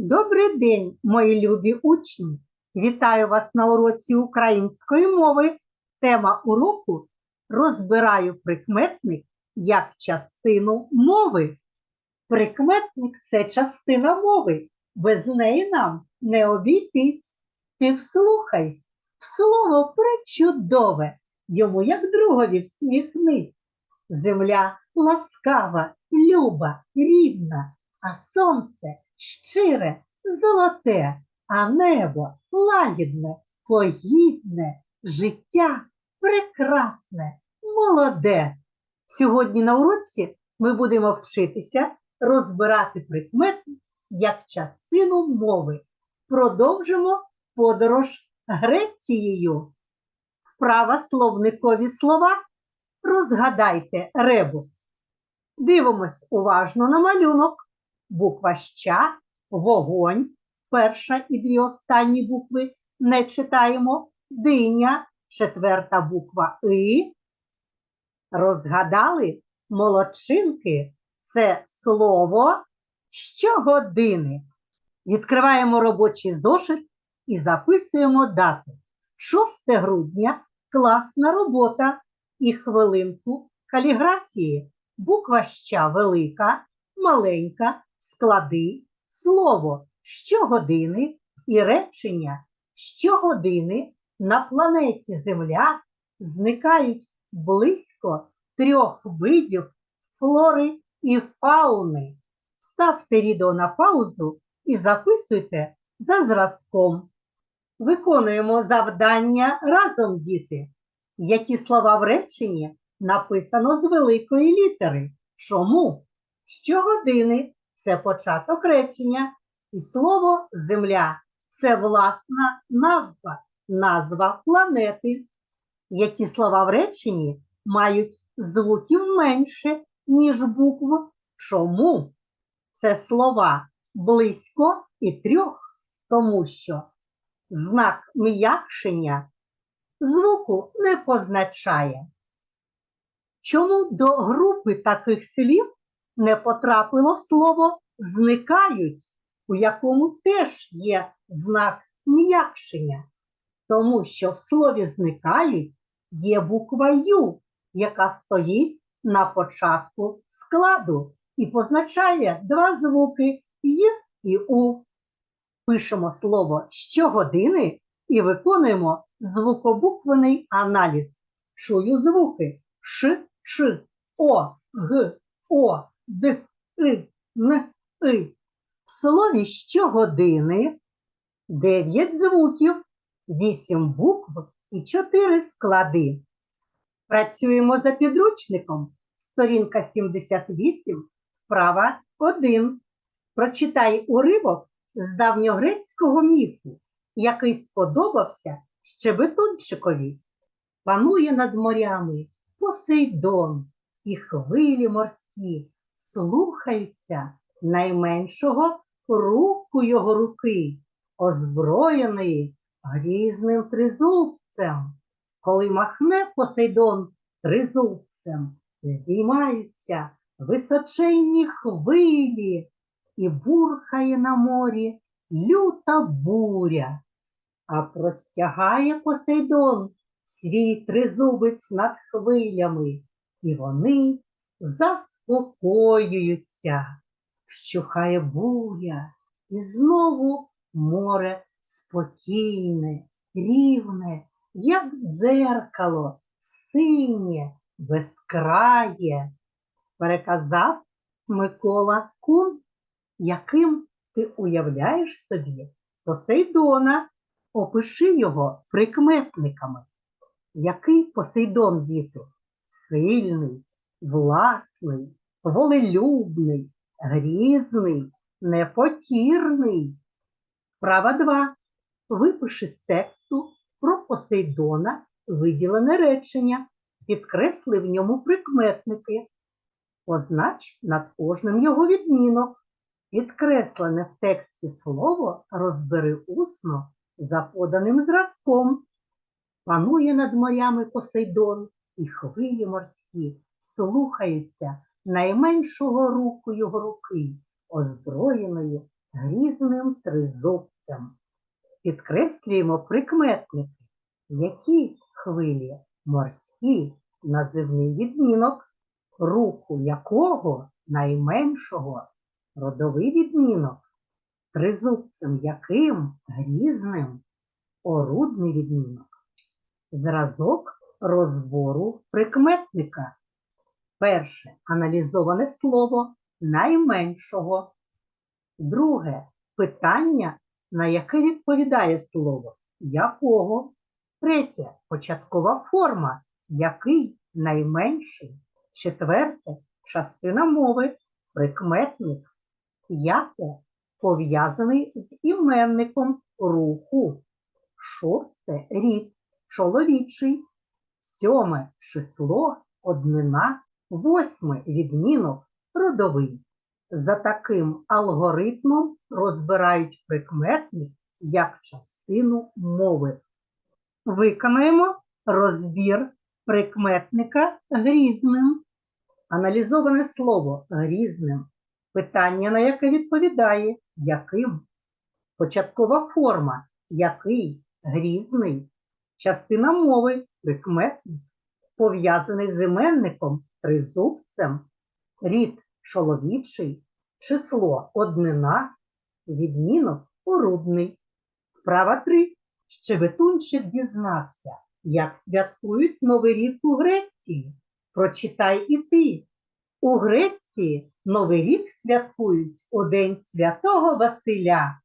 Добрий день, мої любі учні! Вітаю вас на уроці української мови. Тема уроку розбираю прикметник як частину мови. Прикметник це частина мови. Без неї нам не обійтись. Ти вслухайся, слово пречудове, йому як другові всміхнись. Земля ласкава, люба, рідна, а сонце щире, золоте, а небо лагідне, погідне, життя прекрасне, молоде. Сьогодні на уроці ми будемо вчитися розбирати прикмети як частину мови. Продовжимо подорож Грецією. Вправа словникові слова. Розгадайте ребус. Дивимось уважно на малюнок. Буква ща, вогонь, перша і дві останні букви не читаємо. Диня, четверта буква И. Розгадали молодчинки це слово щогодини. Відкриваємо робочий зошит і записуємо дату. 6 грудня класна робота і хвилинку каліграфії. Буква ща велика, маленька, склади, слово щогодини і речення щогодини на планеті Земля зникають близько трьох видів флори і фауни. Ставте відео на паузу і записуйте за зразком. Виконуємо завдання разом, діти. Які слова в реченні написано з великої літери? Чому? Щогодини це початок речення, і слово Земля це власна назва, назва планети. Які слова в реченні мають звуків менше, ніж букв? Чому? Це слова близько і трьох, тому що знак м'якшення звуку не позначає. Чому до групи таких слів не потрапило слово зникають, у якому теж є знак м'якшення? Тому що в слові зникають є буква Ю, яка стоїть на початку складу і позначає два звуки Й і У. Пишемо слово щогодини і виконуємо звукобуквений аналіз. Чую звуки Ш, Ш, О, Г, О, Д, И, Н, И. В слові щогодини 9 звуків, 8 букв і 4 склади. Працюємо за підручником. Сторінка 78, вправа 1. Прочитай уривок з давньогрецького міфу, який сподобався Щебетунчикові. Панує над морями Посейдон, і хвилі морські слухаються найменшого руку його руки, озброєної грізним тризубцем. Коли махне Посейдон тризубцем, здіймаються височенні хвилі, і бурхає на морі люта буря, а простягає Посейдон свій тризубець над хвилями, і вони заспокоюються, вщухає буря, і знову море спокійне, рівне, як дзеркало, синє, безкрає, переказав Микола Кун, яким ти уявляєш собі Посейдона, опиши його прикметниками. Який Посейдон, діти? Сильний, власний, волелюбний, грізний, непокірний. Права 2. Випиши з тексту про Посейдона виділене речення, підкресли в ньому прикметники. Познач над кожним його відмінок. Підкреслене в тексті слово розбери усно за поданим зразком. Панує над морями Посейдон, і хвилі морські слухаються найменшого руку його руки, озброєної грізним тризубцем. Підкреслюємо прикметники, які хвилі морські називний відмінок, руку якого найменшого родовий відмінок, тризубцем яким грізним орудний відмінок. Зразок розбору прикметника. Перше аналізоване слово найменшого. Друге питання, на яке відповідає слово якого. Третє початкова форма, який найменший. Четверте частина мови, прикметник. П'яте пов'язаний з іменником руху. Шосте рід чоловічий. Сьоме число однина. Восьме відмінок родовий. За таким алгоритмом розбирають прикметник як частину мови. Виконаємо розбір прикметника грізним. Аналізоване слово грізним. Питання, на яке відповідає, яким. Початкова форма, який, грізний. Частина мови, прикметник, пов'язаний з іменником, тризубцем, рід чоловічий, число однина, відмінок орудний. Вправа 3. Щебетунчик дізнався, як святкують Новий рік у Греції. Прочитай і ти. У Греції Новий рік святкують у День Святого Василя.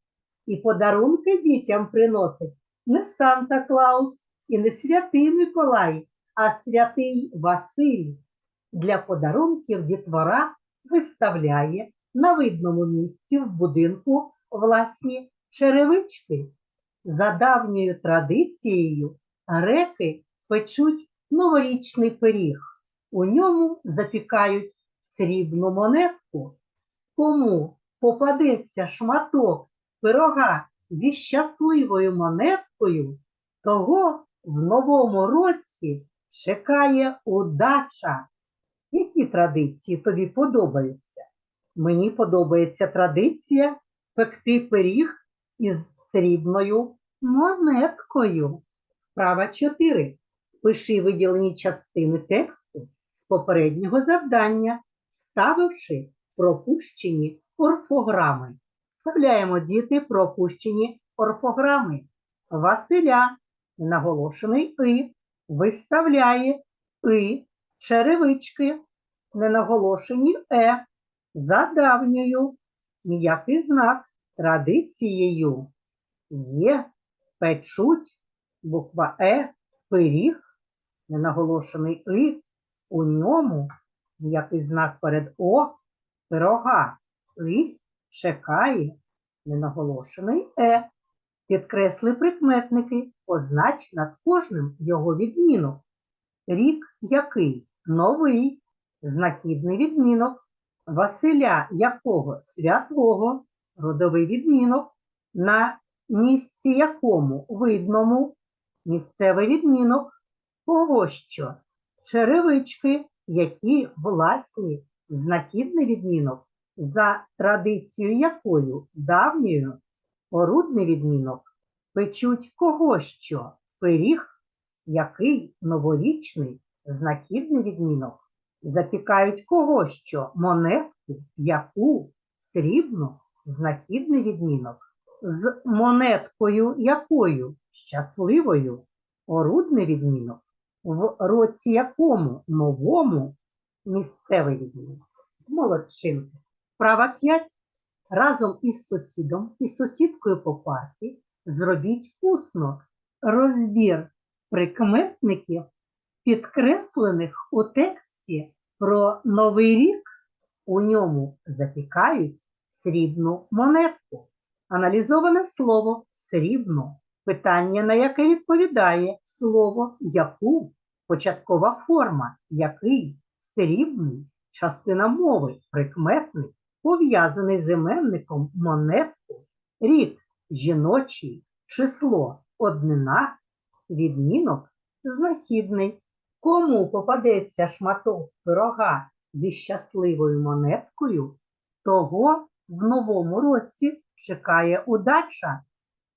І подарунки дітям приносить не Санта Клаус і не святий Миколай, а святий Василь. Для подарунків дітвора виставляє на видному місці в будинку власні черевички. За давньою традицією греки печуть новорічний пиріг. У ньому запікають срібну монетку. Кому попадеться шматок пирога зі щасливою монеткою, того в новому році чекає удача. Які традиції тобі подобаються? Мені подобається традиція пекти пиріг із срібною монеткою. Вправа 4. Спиши виділені частини тексту з попереднього завдання, вставивши пропущені орфограми. Вставляємо діти пропущені орфограми. Василя, наголошений и, виставляє и, черевички, ненаголошені е, за давньою, ніякий знак традицією. Є, печуть, буква Е, пиріг, ненаголошений И, у ньому ніякий знак перед О, пирога, И чекає, ненаголошений Е. Підкресли прикметники, познач над кожним його відмінок. Рік який? Новий, знахідний відмінок. Василя якого? Святого, родовий відмінок. На місці якому видному місцевий відмінок. Кого що? Черевички, які власні, знахідний відмінок, за традицією якою давньою орудний відмінок печуть кого що? Пиріг, який новорічний, знахідний відмінок. Запікають кого що? Монетку, яку срібну, знахідний відмінок. З монеткою якою? Щасливою, орудний відмінок. В році якому новому місцевий відмінок. Молодчинки. Права 5. Разом із сусідом і сусідкою по парті зробіть усно розбір прикметників, підкреслених у тексті про Новий рік. У ньому запікають срібну монетку. Аналізоване слово срібно. Питання, на яке відповідає слово яку, початкова форма, який, срібний, частина мови, прикметник, пов'язаний з іменником монетку, рід жіночий, число однина, відмінок знахідний. Кому попадеться шматок пирога зі щасливою монеткою, того в новому році чекає удача.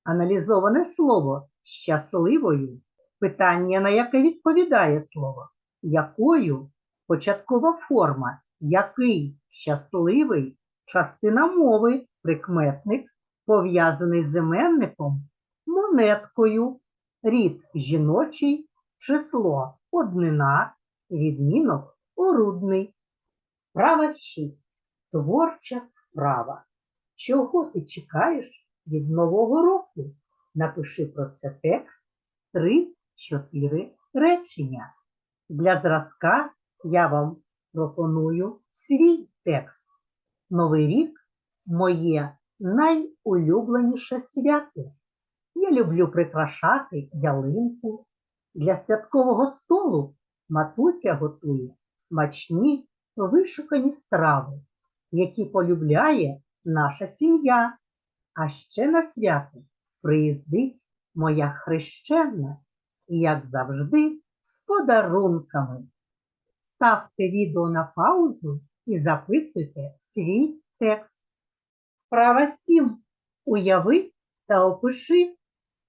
Аналізоване слово щасливою. Питання, на яке відповідає слово. Якою? Початкова форма. Який? Щасливий. Частина мови. Прикметник. Пов'язаний з іменником. Монеткою. Рід жіночий. Число. Однина. Відмінок. Орудний. Права 6. Творча вправа. Чого ти чекаєш від Нового року? Напиши про це текст 3-4 речення. Для зразка я вам пропоную свій текст. Новий рік моє найулюбленіше свято. Я люблю прикрашати ялинку. Для святкового столу матуся готує смачні вишукані страви, які полюбляє наша сім'я. А ще на свято приїздить моя хрещена, як завжди, з подарунками. Ставте відео на паузу і записуйте свій текст. Права 7. Уяви та опиши.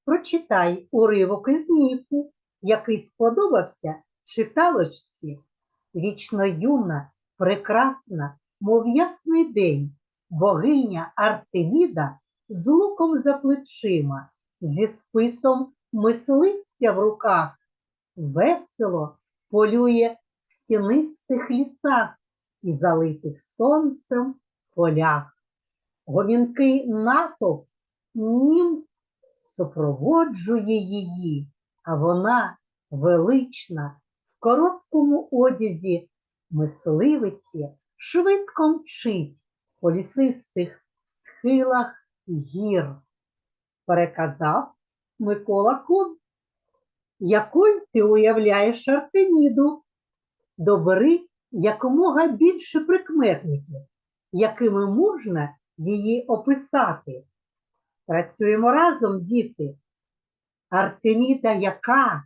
Прочитай уривок із міфу, який сподобався читалочці. Вічно юна, прекрасна, мов ясний день, богиня Артеміда з луком за плечима, зі списом мисливця в руках, весело полює тінистих лісах і залитих сонцем полях. Гомінкий натовп нім супроводжує її, а вона велична в короткому одязі мисливиці швидко мчить по лісистих схилах гір. Переказав Микола Кун. Якою ти уявляєш Артеміду? Добери якомога більше прикметників, якими можна її описати. Працюємо разом, діти. Артеміда яка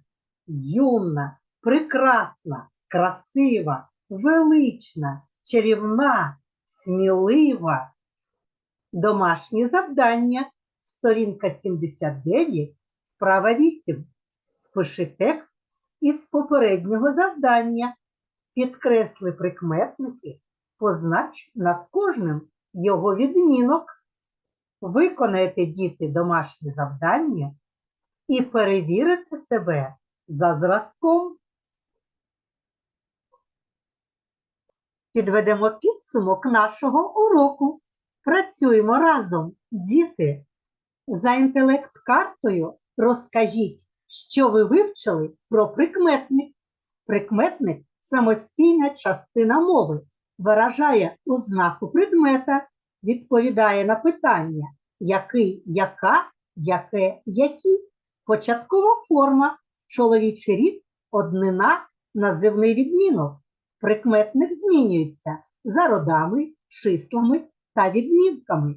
юна, прекрасна, красива, велична, чарівна, смілива. Домашнє завдання, сторінка 79, вправа 8. Спиши текст із попереднього завдання. Підкресли прикметники, познач над кожним його відмінок. Виконайте діти домашнє завдання і перевірите себе за зразком. Підведемо підсумок нашого уроку. Працюємо разом, діти. За інтелект-картою розкажіть, що ви вивчили про прикметник. Прикметник самостійна частина мови, виражає ознаку предмета, відповідає на питання, який, яка, яке, які, початкова форма, чоловічий рід, однина, називний відмінок. Прикметник змінюється за родами, числами та відмінками.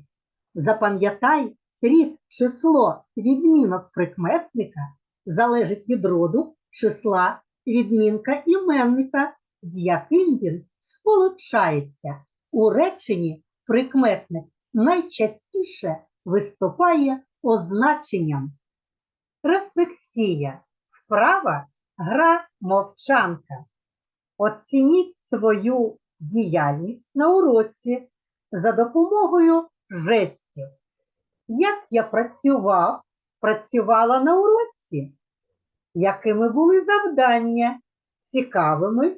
Запам'ятай, рід, число, відмінок прикметника залежить від роду, числа, відмінка іменника, з яким він сполучається. У реченні прикметник найчастіше виступає означенням. Рефлексія. Вправа гра мовчанка. Оцініть свою діяльність на уроці за допомогою жестів. Як я працював, працювала на уроці? Якими були завдання? Цікавими,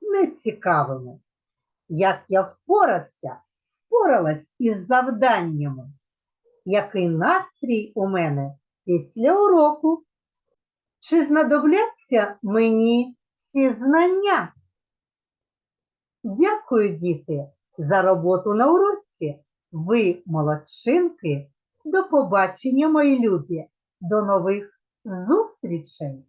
нецікавими? Як я впорався, впоралась із завданнями? Який настрій у мене після уроку? Чи знадобляться мені ці знання? Дякую, діти, за роботу на уроці. Ви молодчинки. До побачення, мої любі. До нових зустрічей!